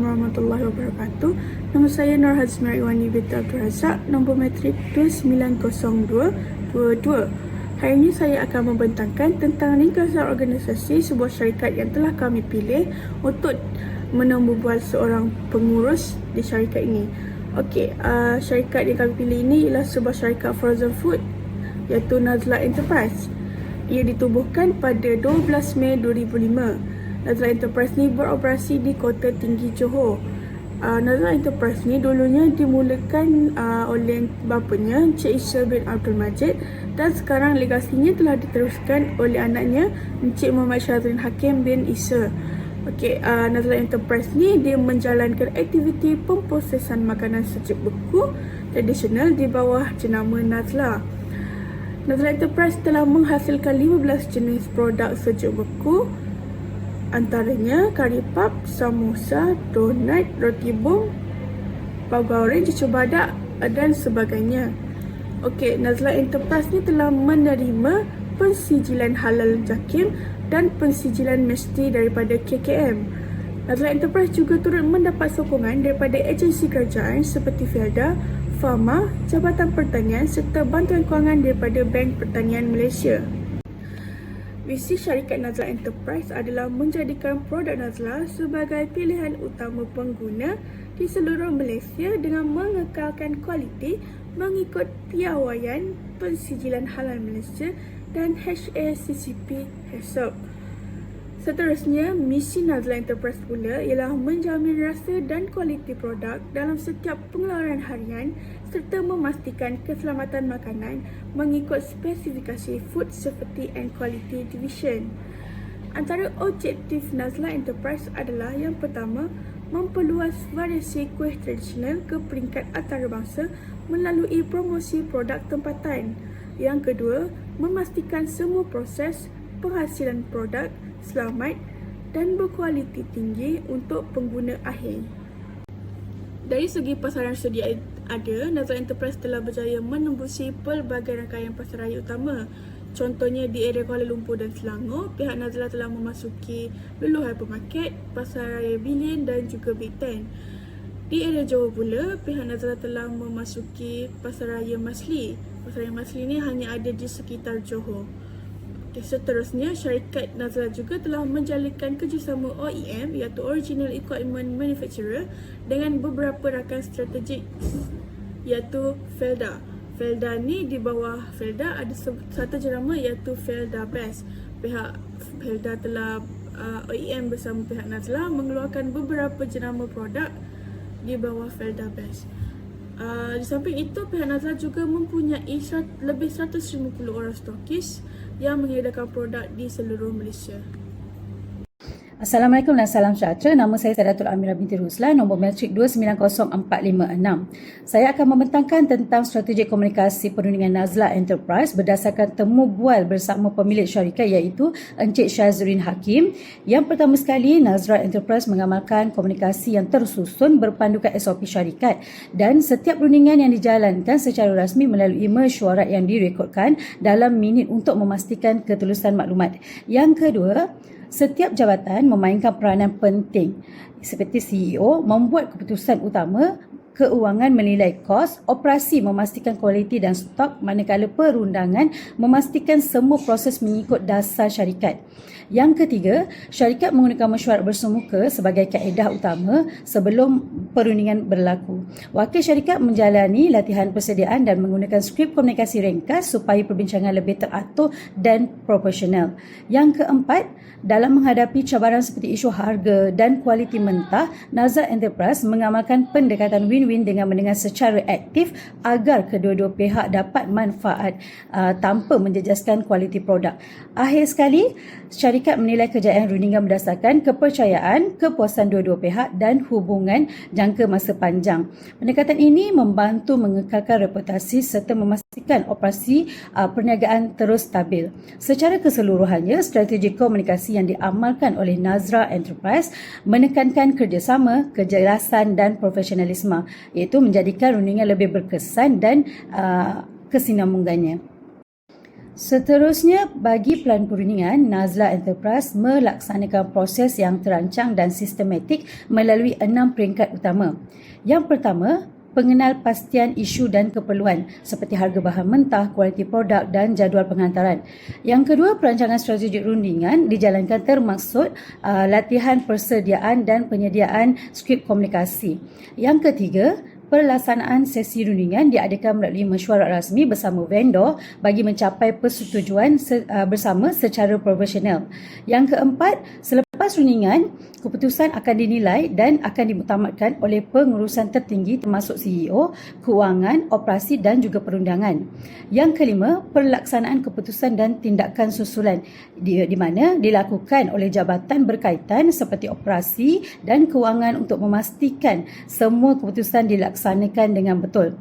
warahmatullahi wabarakatuh. Nama saya Nur Hazmir Iwani binti Abdul Razak, nombor matrik 290222. Hari ini saya akan membentangkan tentang ringkasan organisasi sebuah syarikat yang telah kami pilih untuk menemu bual seorang pengurus di syarikat ini. Okey, uh, syarikat yang kami pilih ini ialah sebuah syarikat frozen food iaitu Nazla Enterprise. Ia ditubuhkan pada 12 Mei 2005. Nazla Enterprise ni beroperasi di Kota Tinggi Johor. Uh, Nazla Enterprise ni dulunya dimulakan uh, oleh bapanya Encik Isha bin Abdul Majid dan sekarang legasinya telah diteruskan oleh anaknya Encik Muhammad Syazrin Hakim bin Isha. Okey, uh, Nazla Enterprise ni dia menjalankan aktiviti pemprosesan makanan sejuk beku tradisional di bawah jenama Nazla. Nazla Enterprise telah menghasilkan 15 jenis produk sejuk beku antaranya kari pap, samosa, donat, roti bom, pau goreng, cucu badak dan sebagainya. Okey, Nazla Enterprise ni telah menerima pensijilan halal JAKIM dan pensijilan mesti daripada KKM. Nazla Enterprise juga turut mendapat sokongan daripada agensi kerajaan seperti Felda, Fama, Jabatan Pertanian serta bantuan kewangan daripada Bank Pertanian Malaysia. Visi syarikat Nazla Enterprise adalah menjadikan produk Nazla sebagai pilihan utama pengguna di seluruh Malaysia dengan mengekalkan kualiti mengikut piawaian pensijilan halal Malaysia dan HACCP HACCP. Seterusnya, misi Nazla Enterprise pula ialah menjamin rasa dan kualiti produk dalam setiap pengeluaran harian serta memastikan keselamatan makanan mengikut spesifikasi Food Safety and Quality Division. Antara objektif Nazla Enterprise adalah yang pertama, memperluas variasi kuih tradisional ke peringkat antarabangsa melalui promosi produk tempatan. Yang kedua, memastikan semua proses penghasilan produk selamat dan berkualiti tinggi untuk pengguna akhir. Dari segi pasaran sedia ada, Nazla Enterprise telah berjaya menembusi pelbagai rangkaian pasaraya utama. Contohnya di area Kuala Lumpur dan Selangor, pihak Nazla telah memasuki Lulu Hypermarket, Pasaraya Billion dan juga Big Ten. Di area Johor pula, pihak Nazla telah memasuki Pasaraya Masli. Pasaraya Masli ni hanya ada di sekitar Johor. Okay, seterusnya, syarikat Nazla juga telah menjalinkan kerjasama OEM iaitu Original Equipment Manufacturer dengan beberapa rakan strategik iaitu Felda. Felda ni di bawah Felda ada satu jenama iaitu Felda Best. Pihak Felda telah uh, OEM bersama pihak Nazla mengeluarkan beberapa jenama produk di bawah Felda Best. Uh, di samping itu, pihak Nazla juga mempunyai lebih 150 orang stokis yang mengedarkan produk di seluruh Malaysia. Assalamualaikum dan salam sejahtera. Nama saya Sadatul Amira binti Ruslan, nombor matrik 290456. Saya akan membentangkan tentang strategi komunikasi perundingan Nazla Enterprise berdasarkan temu bual bersama pemilik syarikat iaitu Encik Syazrin Hakim. Yang pertama sekali, Nazla Enterprise mengamalkan komunikasi yang tersusun berpandukan SOP syarikat dan setiap perundingan yang dijalankan secara rasmi melalui mesyuarat yang direkodkan dalam minit untuk memastikan ketulusan maklumat. Yang kedua, setiap jabatan memainkan peranan penting seperti CEO membuat keputusan utama keuangan menilai kos, operasi memastikan kualiti dan stok manakala perundangan memastikan semua proses mengikut dasar syarikat. Yang ketiga, syarikat menggunakan mesyuarat bersemuka sebagai kaedah utama sebelum perundingan berlaku. Wakil syarikat menjalani latihan persediaan dan menggunakan skrip komunikasi ringkas supaya perbincangan lebih teratur dan proporsional. Yang keempat, dalam menghadapi cabaran seperti isu harga dan kualiti mentah, Nazar Enterprise mengamalkan pendekatan win-win dengan mendengar secara aktif agar kedua-dua pihak dapat manfaat uh, tanpa menjejaskan kualiti produk. Akhir sekali, syarikat menilai kejayaan rundingan berdasarkan kepercayaan, kepuasan dua-dua pihak dan hubungan jangka masa panjang. Pendekatan ini membantu mengekalkan reputasi serta memastikan operasi uh, perniagaan terus stabil. Secara keseluruhannya, strategi komunikasi yang diamalkan oleh Nazra Enterprise menekankan kerjasama, kejelasan dan profesionalisme iaitu menjadikan rundingan lebih berkesan dan uh, kesinambungannya. Seterusnya, bagi pelan perundingan, Nazla Enterprise melaksanakan proses yang terancang dan sistematik melalui enam peringkat utama. Yang pertama, pengenal pastian isu dan keperluan seperti harga bahan mentah, kualiti produk dan jadual penghantaran. Yang kedua, perancangan strategik rundingan dijalankan termaksud uh, latihan persediaan dan penyediaan skrip komunikasi. Yang ketiga, pelaksanaan sesi rundingan diadakan melalui mesyuarat rasmi bersama vendor bagi mencapai persetujuan se- uh, bersama secara profesional. Yang keempat, selepas rundingan, keputusan akan dinilai dan akan dimutamatkan oleh pengurusan tertinggi termasuk CEO, keuangan, operasi dan juga perundangan. Yang kelima, pelaksanaan keputusan dan tindakan susulan di, di mana dilakukan oleh jabatan berkaitan seperti operasi dan keuangan untuk memastikan semua keputusan dilaksanakan dengan betul.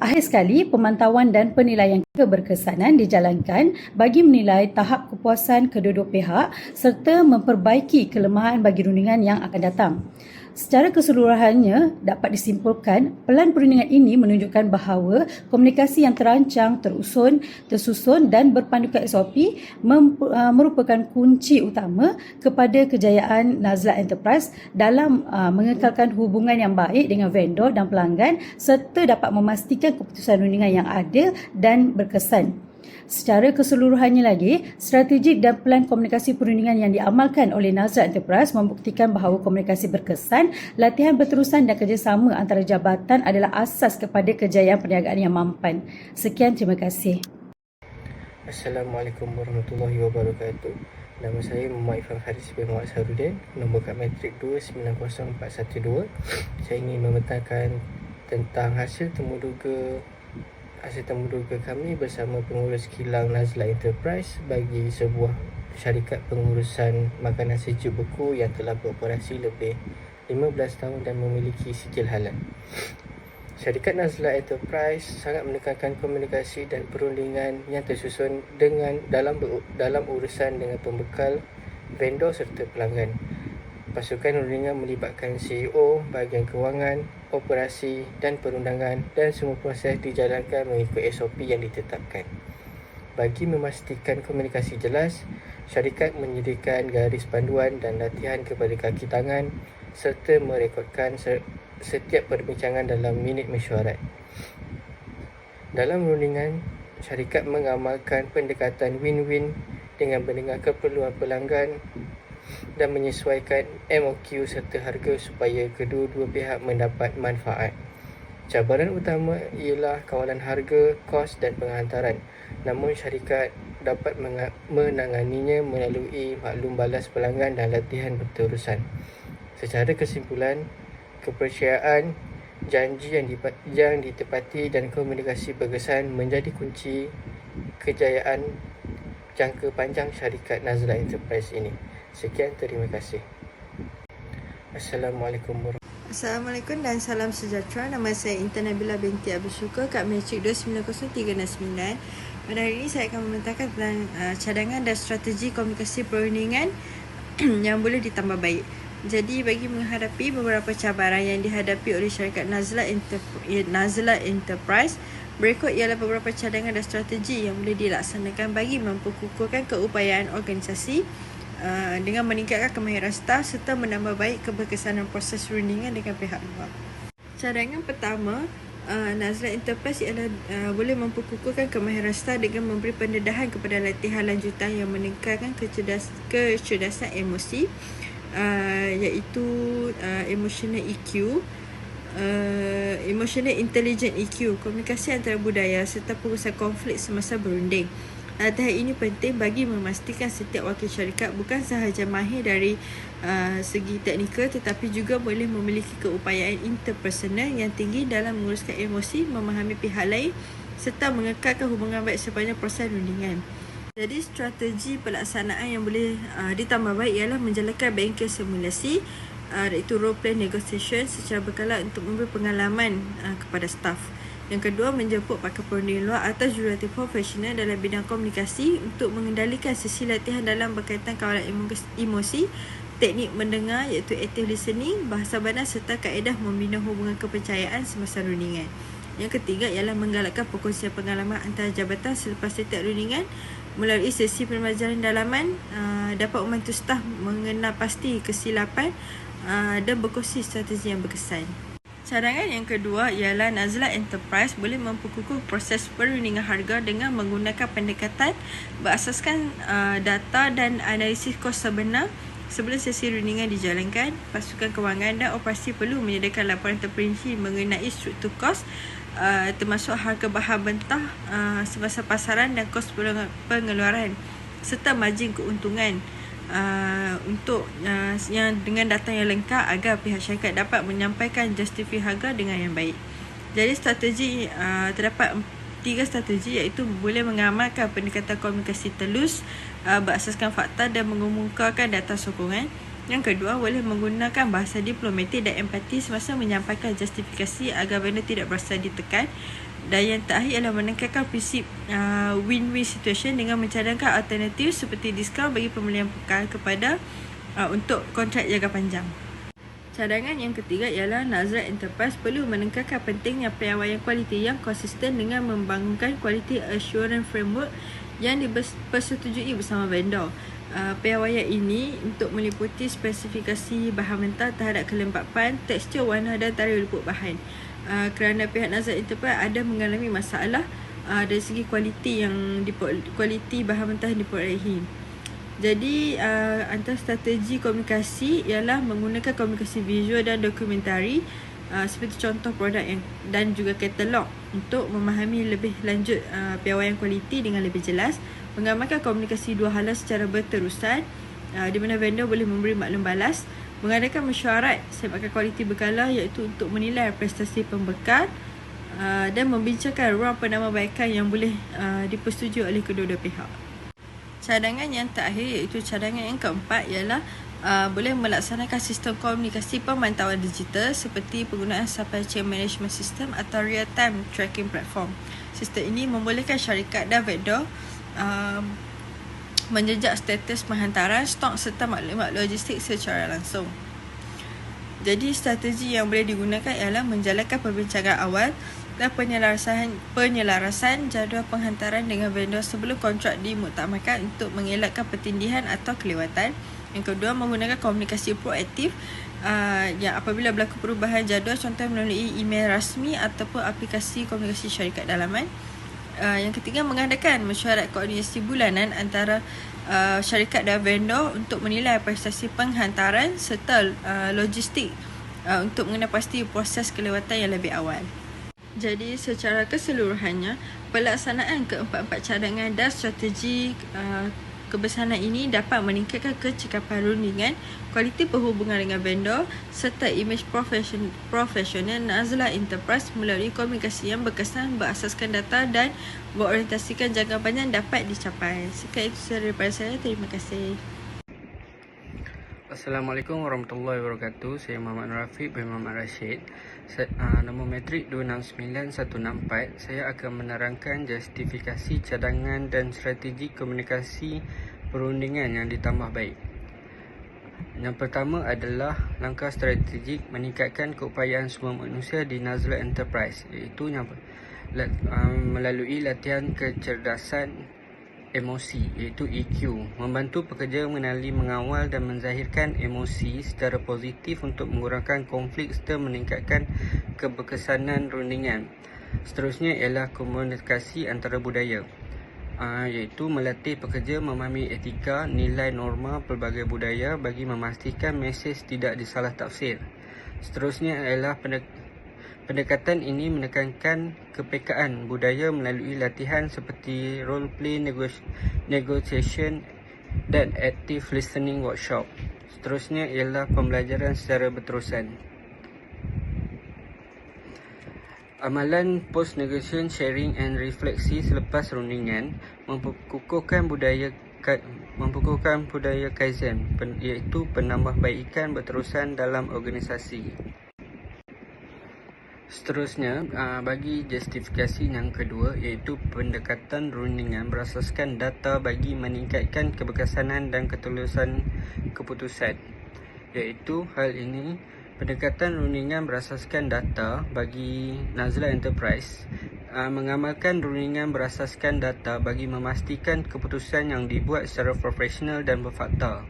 Akhir sekali, pemantauan dan penilaian keberkesanan dijalankan bagi menilai tahap kepuasan kedua-dua pihak serta memperbaiki kelemahan bagi rundingan yang akan datang. Secara keseluruhannya dapat disimpulkan pelan perundingan ini menunjukkan bahawa komunikasi yang terancang, terusun, tersusun dan berpandukan SOP uh, merupakan kunci utama kepada kejayaan Nazla Enterprise dalam uh, mengekalkan hubungan yang baik dengan vendor dan pelanggan serta dapat memastikan keputusan rundingan yang adil dan berkesan. Secara keseluruhannya lagi, strategik dan pelan komunikasi perundingan yang diamalkan oleh Nazra Enterprise membuktikan bahawa komunikasi berkesan, latihan berterusan dan kerjasama antara jabatan adalah asas kepada kejayaan perniagaan yang mampan. Sekian, terima kasih. Assalamualaikum warahmatullahi wabarakatuh. Nama saya Muhammad Ifan Haris bin Muhammad Sarudin, nombor kad matrik 290412. Saya ingin membentangkan tentang hasil temuduga hasil temuduga kami bersama pengurus kilang Nazla Enterprise bagi sebuah syarikat pengurusan makanan sejuk beku yang telah beroperasi lebih 15 tahun dan memiliki sijil halal. Syarikat Nazla Enterprise sangat menekankan komunikasi dan perundingan yang tersusun dengan dalam dalam urusan dengan pembekal, vendor serta pelanggan. Pasukan rundingan melibatkan CEO, bahagian kewangan, operasi dan perundangan dan semua proses dijalankan mengikut SOP yang ditetapkan. Bagi memastikan komunikasi jelas, syarikat menyediakan garis panduan dan latihan kepada kaki tangan serta merekodkan setiap perbincangan dalam minit mesyuarat. Dalam rundingan, syarikat mengamalkan pendekatan win-win dengan mendengar keperluan pelanggan dan menyesuaikan MOQ serta harga supaya kedua-dua pihak mendapat manfaat. Cabaran utama ialah kawalan harga, kos dan penghantaran. Namun syarikat dapat menanganinya melalui maklum balas pelanggan dan latihan berterusan. Secara kesimpulan, kepercayaan, janji yang, yang ditepati dan komunikasi berkesan menjadi kunci kejayaan jangka panjang syarikat Nazla Enterprise ini. Sekian, terima kasih. Assalamualaikum warahmatullahi Assalamualaikum dan salam sejahtera. Nama saya Intan Nabila binti Abu Syukur kat Matric 290369. Pada hari ini saya akan membentangkan tentang uh, cadangan dan strategi komunikasi perundingan yang boleh ditambah baik. Jadi bagi menghadapi beberapa cabaran yang dihadapi oleh syarikat Nazla, Interp- Nazla Enterprise, berikut ialah beberapa cadangan dan strategi yang boleh dilaksanakan bagi memperkukuhkan keupayaan organisasi Uh, dengan meningkatkan kemahiran staf serta menambah baik keberkesanan proses rundingan dengan pihak luar. Cadangan pertama, uh, Nazla Enterprise ialah uh, boleh memperkukuhkan kemahiran staf dengan memberi pendedahan kepada latihan lanjutan yang meningkatkan kecerdas kecerdasan emosi uh, iaitu uh, emotional EQ uh, emotional intelligent EQ komunikasi antara budaya serta pengurusan konflik semasa berunding Latihan ini penting bagi memastikan setiap wakil syarikat bukan sahaja mahir dari uh, segi teknikal tetapi juga boleh memiliki keupayaan interpersonal yang tinggi dalam menguruskan emosi, memahami pihak lain serta mengekalkan hubungan baik sepanjang proses rundingan. Jadi strategi pelaksanaan yang boleh uh, ditambah baik ialah menjalankan bengkel simulasi uh, iaitu role play negotiation secara berkala untuk memberi pengalaman uh, kepada staff. Yang kedua, menjemput pakar perunding luar atau jurulatif profesional dalam bidang komunikasi untuk mengendalikan sesi latihan dalam berkaitan kawalan emosi, teknik mendengar iaitu active listening, bahasa badan serta kaedah membina hubungan kepercayaan semasa rundingan. Yang ketiga ialah menggalakkan perkongsian pengalaman antara jabatan selepas setiap rundingan melalui sesi pembelajaran dalaman dapat membantu staf mengenal pasti kesilapan dan berkongsi strategi yang berkesan. Cadangan yang kedua ialah Nazla Enterprise boleh memperkukuh proses perundingan harga dengan menggunakan pendekatan berasaskan uh, data dan analisis kos sebenar Sebelum sesi rundingan dijalankan, pasukan kewangan dan operasi perlu menyediakan laporan terperinci mengenai struktur kos uh, termasuk harga bahan mentah uh, semasa pasaran dan kos pengeluaran serta margin keuntungan uh, untuk uh, yang dengan data yang lengkap agar pihak syarikat dapat menyampaikan justifikasi harga dengan yang baik. Jadi strategi uh, terdapat tiga strategi iaitu boleh mengamalkan pendekatan komunikasi telus uh, berasaskan fakta dan mengemukakan data sokongan. Yang kedua, boleh menggunakan bahasa diplomatik dan empati semasa menyampaikan justifikasi agar vendor tidak berasa ditekan. Dan yang terakhir ialah menekankan prinsip uh, win-win situation dengan mencadangkan alternatif seperti diskaun bagi pembelian bekal kepada uh, untuk kontrak jangka panjang. Cadangan yang ketiga ialah Nazrat Enterprise perlu menekankan pentingnya piawaian kualiti yang konsisten dengan membangunkan quality assurance framework yang dipersetujui bersama vendor. Uh, piawaian ini untuk meliputi spesifikasi bahan mentah terhadap kelembapan, tekstur, warna dan tarikh luput bahan. Uh, kerana pihak Nazrat Enterprise ada mengalami masalah uh, dari segi kualiti yang kualiti bahan mentah yang diperolehi. Jadi uh, antara strategi komunikasi ialah menggunakan komunikasi visual dan dokumentari uh, seperti contoh produk yang dan juga katalog untuk memahami lebih lanjut uh, piawaian kualiti dengan lebih jelas, mengamalkan komunikasi dua hala secara berterusan uh, di mana vendor boleh memberi maklum balas, mengadakan mesyuarat sebagai kualiti berkala iaitu untuk menilai prestasi pembekal uh, dan membincangkan ruang penambahbaikan yang boleh uh, dipersetujui oleh kedua-dua pihak. Cadangan yang terakhir iaitu cadangan yang keempat ialah uh, boleh melaksanakan sistem komunikasi pemantauan digital seperti penggunaan supply chain management system atau real time tracking platform. Sistem ini membolehkan syarikat dan vendor uh, menjejak status penghantaran stok serta maklumat logistik secara langsung. Jadi strategi yang boleh digunakan ialah menjalankan perbincangan awal dan penyelarasan penyelarasan jadual penghantaran dengan vendor sebelum kontrak dimuktamarkan untuk mengelakkan pertindihan atau kelewatan. Yang kedua menggunakan komunikasi proaktif uh, yang apabila berlaku perubahan jadual contoh melalui email rasmi ataupun aplikasi komunikasi syarikat dalaman. Uh, yang ketiga mengadakan mesyuarat koordinasi bulanan antara uh, syarikat dan vendor untuk menilai prestasi penghantaran serta uh, logistik uh, untuk mengenal pasti proses kelewatan yang lebih awal. Jadi secara keseluruhannya pelaksanaan keempat-empat cadangan dan strategi uh, kebesaran ini dapat meningkatkan kecekapan rundingan, kualiti perhubungan dengan vendor serta imej profesion, profesional Nazla Enterprise melalui komunikasi yang berkesan berasaskan data dan berorientasikan jangka panjang dapat dicapai. Sekian itu daripada saya. Terima kasih. Assalamualaikum warahmatullahi wabarakatuh. Saya Muhammad Rafiq bin Muhammad Rashid. Saya, uh, nombor metrik 269164. Saya akan menerangkan justifikasi cadangan dan strategi komunikasi perundingan yang ditambah baik. Yang pertama adalah langkah strategik meningkatkan keupayaan semua manusia di Nazla Enterprise iaitu yang uh, melalui latihan kecerdasan emosi iaitu EQ membantu pekerja mengenali mengawal dan menzahirkan emosi secara positif untuk mengurangkan konflik serta meningkatkan keberkesanan rundingan. Seterusnya ialah komunikasi antara budaya uh, iaitu melatih pekerja memahami etika nilai norma pelbagai budaya bagi memastikan mesej tidak disalah tafsir. Seterusnya ialah Pendekatan ini menekankan kepekaan budaya melalui latihan seperti role play, negotiation dan active listening workshop. Seterusnya ialah pembelajaran secara berterusan. Amalan post negotiation sharing and refleksi selepas rundingan memperkukuhkan budaya memperkukuhkan budaya kaizen iaitu penambahbaikan berterusan dalam organisasi. Seterusnya, uh, bagi justifikasi yang kedua iaitu pendekatan rundingan berasaskan data bagi meningkatkan keberkesanan dan ketulusan keputusan. Iaitu hal ini Pendekatan rundingan berasaskan data bagi Nazla Enterprise uh, mengamalkan rundingan berasaskan data bagi memastikan keputusan yang dibuat secara profesional dan berfakta.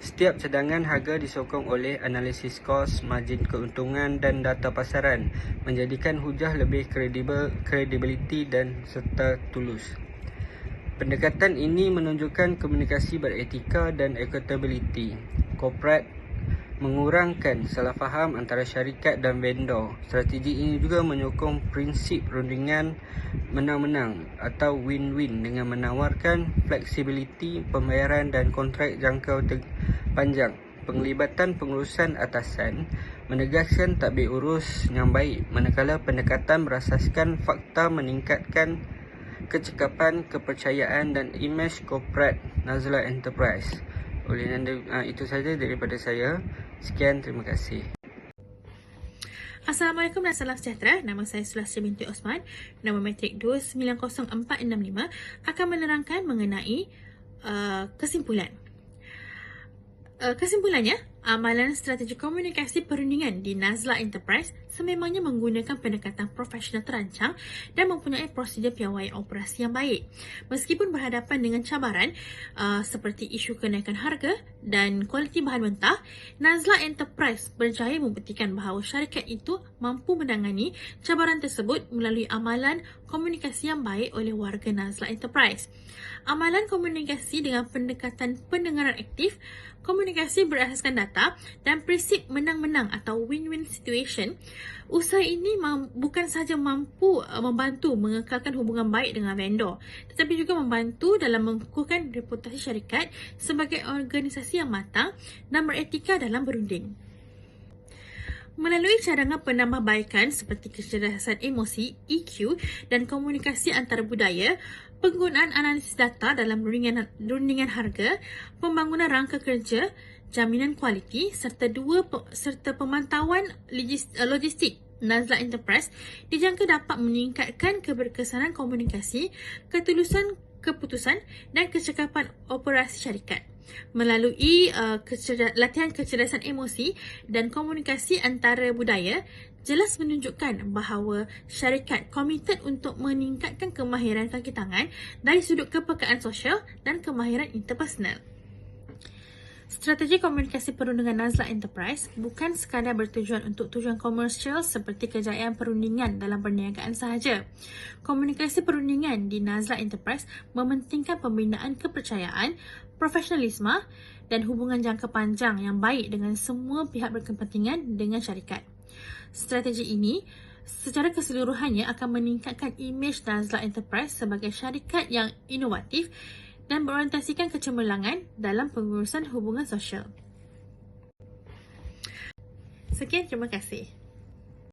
Setiap cadangan harga disokong oleh analisis kos, margin keuntungan dan data pasaran menjadikan hujah lebih kredibel, kredibiliti dan serta tulus. Pendekatan ini menunjukkan komunikasi beretika dan accountability. Corporate mengurangkan salah faham antara syarikat dan vendor. Strategi ini juga menyokong prinsip rundingan menang-menang atau win-win dengan menawarkan fleksibiliti pembayaran dan kontrak jangka panjang. Penglibatan pengurusan atasan menegaskan tadbir urus yang baik manakala pendekatan berasaskan fakta meningkatkan kecekapan, kepercayaan dan imej korporat Nazla Enterprise. Oleh uh, itu saja daripada saya. Sekian, terima kasih. Assalamualaikum dan salam sejahtera. Nama saya Sulasya binti Osman. Nama matrik 290465 akan menerangkan mengenai uh, kesimpulan. Uh, kesimpulannya, amalan strategi komunikasi perundingan di Nazla Enterprise sememangnya menggunakan pendekatan profesional terancang dan mempunyai prosedur piawai operasi yang baik. Meskipun berhadapan dengan cabaran uh, seperti isu kenaikan harga dan kualiti bahan mentah, Nazla Enterprise berjaya membuktikan bahawa syarikat itu mampu menangani cabaran tersebut melalui amalan komunikasi yang baik oleh warga Nazla Enterprise. Amalan komunikasi dengan pendekatan pendengaran aktif, komunikasi berasaskan data dan prinsip menang-menang atau win-win situation, usaha ini bukan sahaja mampu uh, membantu mengekalkan hubungan baik dengan vendor, tetapi juga membantu dalam mengukuhkan reputasi syarikat sebagai organisasi yang matang dan beretika dalam berunding. Melalui cadangan penambahbaikan seperti kecerdasan emosi, EQ dan komunikasi antara budaya, penggunaan analisis data dalam rundingan, harga, pembangunan rangka kerja, jaminan kualiti serta dua serta pemantauan eh, logistik Nazla Enterprise dijangka dapat meningkatkan keberkesanan komunikasi, ketulusan keputusan dan kecekapan operasi syarikat melalui uh, kecerda- latihan kecerdasan emosi dan komunikasi antara budaya jelas menunjukkan bahawa syarikat komited untuk meningkatkan kemahiran kaki tangan dari sudut kepekaan sosial dan kemahiran interpersonal. Strategi komunikasi perundingan Nazla Enterprise bukan sekadar bertujuan untuk tujuan komersial seperti kejayaan perundingan dalam perniagaan sahaja. Komunikasi perundingan di Nazla Enterprise mementingkan pembinaan kepercayaan, profesionalisme dan hubungan jangka panjang yang baik dengan semua pihak berkepentingan dengan syarikat. Strategi ini secara keseluruhannya akan meningkatkan imej Nazla Enterprise sebagai syarikat yang inovatif dan berorientasikan kecemerlangan dalam pengurusan hubungan sosial. Sekian, terima kasih.